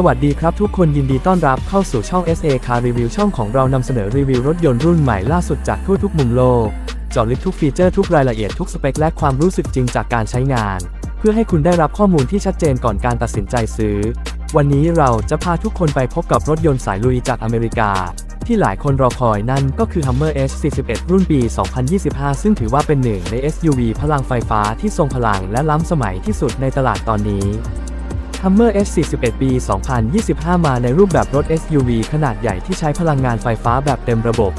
สวัสดีครับทุกคนยินดีต้อนรับเข้าสู่ช่อง SA Car Review ช่องของเรานำเสนอรีวิวรถยนต์รุ่นใหม่ล่าสุดจากทั่วทุกมุมโลกจาะลึกทุกฟีเจอร์ทุกรายละเอียดทุกสเปคและความรู้สึกจริงจากการใช้งาน เพื่อให้คุณได้รับข้อมูลที่ชัดเจนก่อนการตัดสินใจซื้อ วันนี้เราจะพาทุกคนไปพบกับรถยนต์สายลุยจากอเมริกา ที่หลายคนรอคอยนั่นก็คือ Hummer H41 รุ่นปี 2025 ซึ่งถือว่าเป็นหนึ่งใน SUV พลังไฟฟ้าที่ทรงพลังและล้ำสมัยที่สุดในตลาดตอนนี้ Hummer H41 ปี2025 มาในรูปแบบรถ SUV ขนาดใหญ่ที่ใช้พลังงานไฟฟ้าแบบเต็มระบบ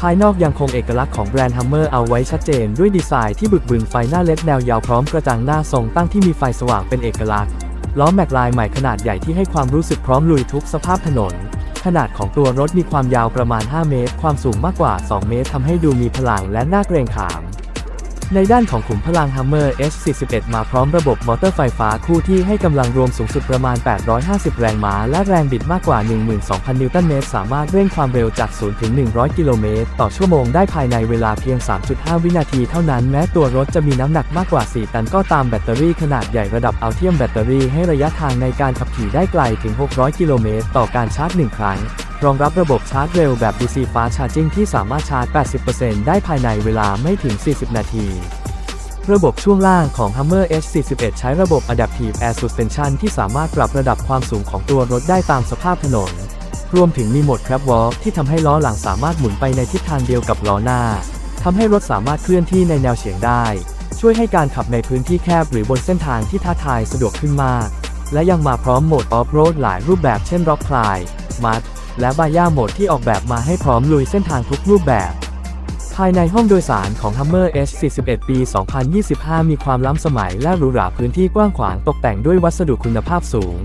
ภายนอกยังคงเอกลักษณ์ของแบรนด์ Hummer เอาไว้ชัดเจนด้วยดีไซน์ที่บึกบึนไฟหน้าเล็ดแนวยาวพร้อมกระจังหน้าทรงตั้งที่มีไฟสว่างเป็นเอกลักษณ์ ล้อแม็กลายใหม่ขนาดใหญ่ที่ให้ความรู้สึกพร้อมลุยทุกสภาพถนน ขนาดของตัวรถมีความยาวประมาณ 5 เมตร ความสูงมากกว่า 2 เมตรทำให้ดูมีพลังและน่าเกรงขาม ในด้านของขุมพลัง Hummer H41 มาพร้อมระบบมอเตอร์ไฟฟ้าคู่ที่ให้กำลังรวมสูงสุดประมาณ 850 แรงม้า และแรงบิดมากกว่า 12,000 นิวตันเมตร สามารถเร่งความเร็วจาก 0 ถึง 100 กิโลเมตร ต่อชั่วโมงได้ภายในเวลาเพียง 3.5 วินาทีเท่านั้น แม้ตัวรถจะมีน้ำหนักมากกว่า 4 ตันก็ตามแบตเตอรี่ขนาดใหญ่ระดับอัลเทียมแบตเตอรี่ให้ระยะทางในการขับขี่ได้ไกลถึง 600 กิโลเมตร ต่อการชาร์จ 1 ครั้ง รองรับระบบชาร์จเร็วแบบ DC Fast Charging ที่สามารถชาร์จ 80%ได้ภายในเวลาไม่ถึง 40 นาที ระบบช่วงล่างของ Hummer H41 ใช้ระบบ Adaptive Air Suspension ที่สามารถปรับระดับความสูงของตัวรถได้ตามสภาพถนน รวมถึงมีโหมด Crab Walk ที่ทำให้ล้อหลังสามารถหมุนไปในทิศทางเดียวกับล้อหน้าทำให้รถสามารถเคลื่อนที่ในแนวเฉียงได้ ช่วยให้การขับในพื้นที่แคบหรือบนเส้นทางที่ท้าทายสะดวกขึ้นมาก และยังมาพร้อมโหมด Off-Road หลายรูปแบบเช่น Rock Climb Mud และบายาโหมดที่ออกแบบมาให้พร้อมลุยเส้นทางทุกรูปแบบ ภายในห้องโดยสารของ Hummer H41 ปี 2025 มีความล้ำสมัยและหรูหราพื้นที่กว้างขวางตกแต่งด้วยวัสดุคุณภาพสูง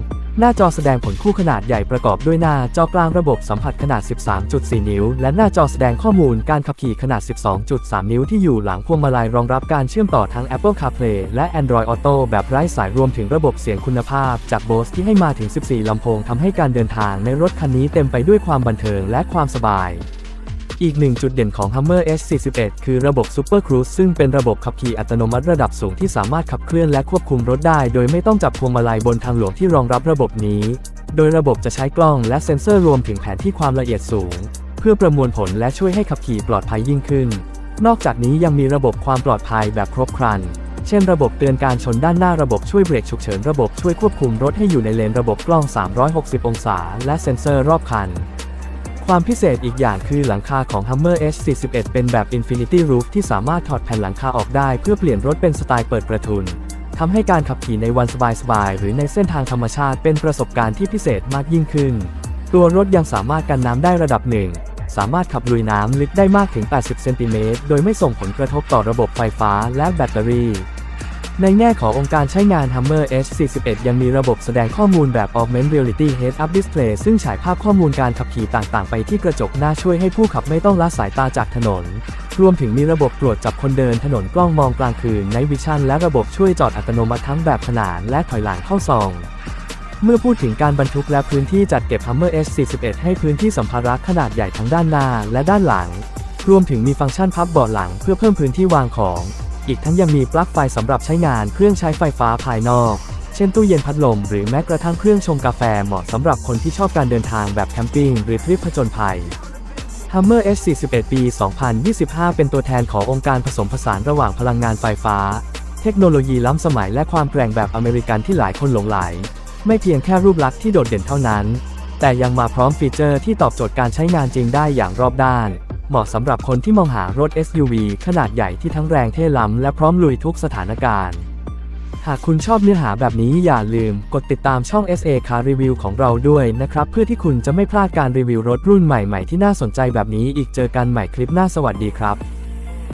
หน้าจอแสดงผลคู่ขนาดใหญ่ประกอบด้วยหน้าจอกลางระบบสัมผัสขนาด 13.4 นิ้ว และหน้าจอแสดงข้อมูลการขับขี่ขนาด 12.3 นิ้วที่อยู่หลังพวงมาลัยรองรับการเชื่อมต่อทั้ง Apple CarPlay และ Android Auto แบบไร้สายรวมถึงระบบเสียงคุณภาพ จาก Bose ที่ให้มาถึง 14 ลำโพงทำให้การเดินทางในรถคันนี้เต็มไปด้วยความบันเทิงและความสบาย อีกหนึ่งจุดเด่นของ Hummer H41 คือระบบ Super Cruise ซึ่งเป็นระบบขับขี่อัตโนมัติระดับสูงที่สามารถขับเคลื่อนและควบคุมรถได้ โดยไม่ต้องจับพวงมาลัยบนทางหลวงที่รองรับระบบนี้ โดยระบบจะใช้กล้องและเซ็นเซอร์รวมถึงแผนที่ความละเอียดสูง เพื่อประมวลผลและช่วยให้ขับขี่ปลอดภัยยิ่งขึ้น นอกจากนี้ยังมีระบบความปลอดภัยแบบครบครันเช่นระบบเตือนการชนด้านหน้าระบบช่วยเบรกฉุกเฉินระบบช่วยควบคุมรถให้อยู่ในเลนระบบกล้อง 360 องศา และเซ็นเซอร์รอบคัน ความพิเศษอีกอย่างคือหลังคาของ Hummer H41 เป็นแบบ Infinity Roof ที่สามารถถอดแผ่นหลังคาออกได้เพื่อเปลี่ยนรถเป็นสไตล์เปิดประทุนทำให้การขับขี่ในวันสบายๆหรือในเส้นทางธรรมชาติเป็นประสบการณ์ที่พิเศษมากยิ่งขึ้น ตัวรถยังสามารถกันน้ำได้ระดับหนึ่ง สามารถขับลุยน้ำลึกได้มากถึง 80 เซนติเมตร โดยไม่ส่งผลกระทบต่อระบบไฟฟ้าและแบตเตอรี่ ในแง่ขององค์การใช้งาน Hummer H41 ยังมีระบบแสดงข้อมูลแบบ Augmented Reality Head-Up Display ซึ่งฉายภาพข้อมูลการขับขี่ต่างๆ ไปที่กระจกหน้าช่วยให้ผู้ขับไม่ต้องละสายตาจากถนน รวมถึงมีระบบตรวจจับคนเดินถนนกล้องมองกลางคืน Night Vision และระบบช่วยจอดอัตโนมัติทั้งแบบขนานและถอยหลังเข้าซองเมื่อพูดถึงการบรรทุกและพื้นที่จัดเก็บ Hummer H41 ให้พื้นที่สัมภาระขนาดใหญ่ทั้งด้านหน้าและด้านหลัง รวมถึงมีฟังก์ชันพับเบาะหลังเพื่อเพิ่มพื้นที่วางของ อีกทั้งยังมีปลั๊กไฟสำหรับใช้งานเครื่องใช้ไฟฟ้าภายนอก เช่นตู้เย็นพัดลมหรือแม้กระทั่งเครื่องชงกาแฟเหมาะสำหรับคนที่ชอบการเดินทางแบบแคมปิ้งหรือทริปผจญภัย Hummer H41 ปี 2025 เป็นตัวแทนขององค์การผสมผสานระหว่างพลังงานไฟฟ้า เทคโนโลยีล้ำสมัยและความแกร่งแบบอเมริกันที่หลายคนหลงไหล ไม่เพียงแค่รูปลักษณ์ที่โดดเด่นเท่านั้น แต่ยังมาพร้อมฟีเจอร์ที่ตอบโจทย์การใช้งานจริงได้อย่างรอบด้าน เหมาะสำหรับคนที่มองหารถ SUV ขนาดใหญ่ที่ทั้งแรงเท่ล้ำและพร้อมลุยทุกสถานการณ์ หากคุณชอบเนื้อหาแบบนี้อย่าลืมกดติดตามช่อง SA Car Review ของเราด้วยนะครับ เพื่อที่คุณจะไม่พลาดการรีวิวรถรุ่นใหม่ๆที่น่าสนใจแบบนี้อีกเจอกันใหม่คลิปหน้าสวัสดีครับ